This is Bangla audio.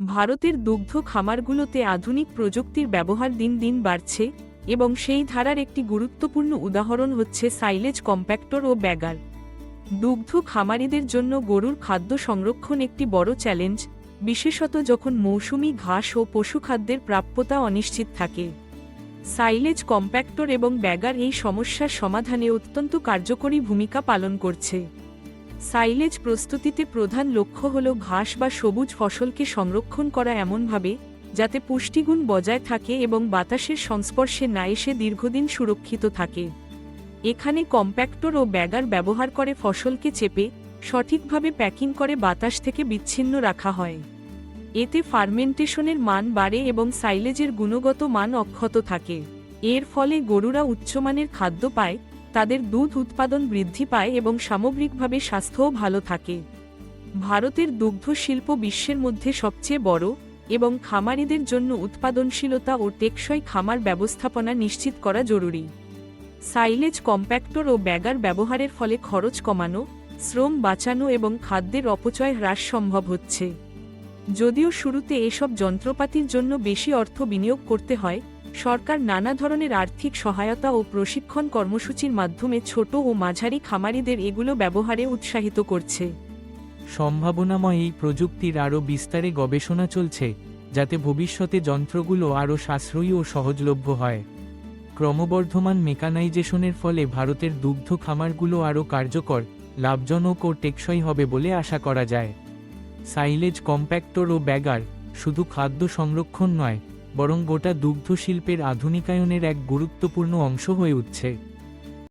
ভারতের দুগ্ধ খামারগুলোতে আধুনিক প্রযুক্তির ব্যবহার দিন দিন বাড়ছে এবং সেই ধারার একটি গুরুত্বপূর্ণ উদাহরণ হচ্ছে সাইলেজ কম্প্যাক্টর ও ব্যাগার। দুগ্ধ খামারিদের জন্য গরুর খাদ্য সংরক্ষণ একটি বড় চ্যালেঞ্জ, বিশেষত যখন মৌসুমি ঘাস ও পশুখাদ্যের প্রাপ্যতা অনিশ্চিত থাকে। সাইলেজ কম্প্যাক্টর এবং ব্যাগার এই সমস্যার সমাধানে অত্যন্ত কার্যকরী ভূমিকা পালন করছে। সাইলেজ প্রস্তুতিতে প্রধান লক্ষ্য হল ঘাস বা সবুজ ফসলকে সংরক্ষণ করা এমনভাবে, যাতে পুষ্টিগুণ বজায় থাকে এবং বাতাসের সংস্পর্শে না এসে দীর্ঘদিন সুরক্ষিত থাকে। এখানে কম্প্যাক্টর ও ব্যাগার ব্যবহার করে ফসলকে চেপে, সঠিকভাবে প্যাকিং করে বাতাস থেকে বিচ্ছিন্ন রাখা হয়। এতে ফার্মেন্টেশনের মান বাড়ে এবং সাইলেজের গুণগত মান অক্ষত থাকে। এর ফলে গরুরা উচ্চমানের খাদ্য পায় তাদের দুধ উৎপাদন বৃদ্ধি পায় এবং সামগ্রিকভাবে স্বাস্থ্যও ভালো থাকে। ভারতের দুগ্ধ শিল্প বিশ্বের মধ্যে সবচেয়ে বড় এবং খামারিদের জন্য উৎপাদনশীলতা ও টেকসই খামার ব্যবস্থাপনা নিশ্চিত করা জরুরি। সাইলেজ কম্প্যাক্টর ও ব্যাগার ব্যবহারের ফলে খরচ কমানো, শ্রম বাঁচানো এবং খাদ্যের অপচয় হ্রাস সম্ভব হচ্ছে। যদিও শুরুতে এসব যন্ত্রপাতির জন্য বেশি অর্থ বিনিয়োগ করতে হয় সরকার নানা ধরনের আর্থিক সহায়তা ও প্রশিক্ষণ কর্মসূচির মাধ্যমে ছোট ও মাঝারি খামারিদের এগুলো ব্যবহারে উৎসাহিত করছে। সম্ভাবনাময় এই প্রযুক্তির আরও বিস্তারে গবেষণা চলছে, যাতে ভবিষ্যতে যন্ত্রগুলো আরও সাশ্রয়ী ও সহজলভ্য হয়। ক্রমবর্ধমান মেকানাইজেশনের ফলে ভারতের দুগ্ধ খামারগুলো আরও কার্যকর, লাভজনক ও টেকসই হবে বলে আশা করা যায়। সাইলেজ কম্প্যাক্টর ও ব্যাগার শুধু খাদ্য সংরক্ষণ নয় বরং গোটা দুগ্ধ শিল্পের আধুনিকায়নের এক গুরুত্বপূর্ণ অংশ হয়ে উঠছে।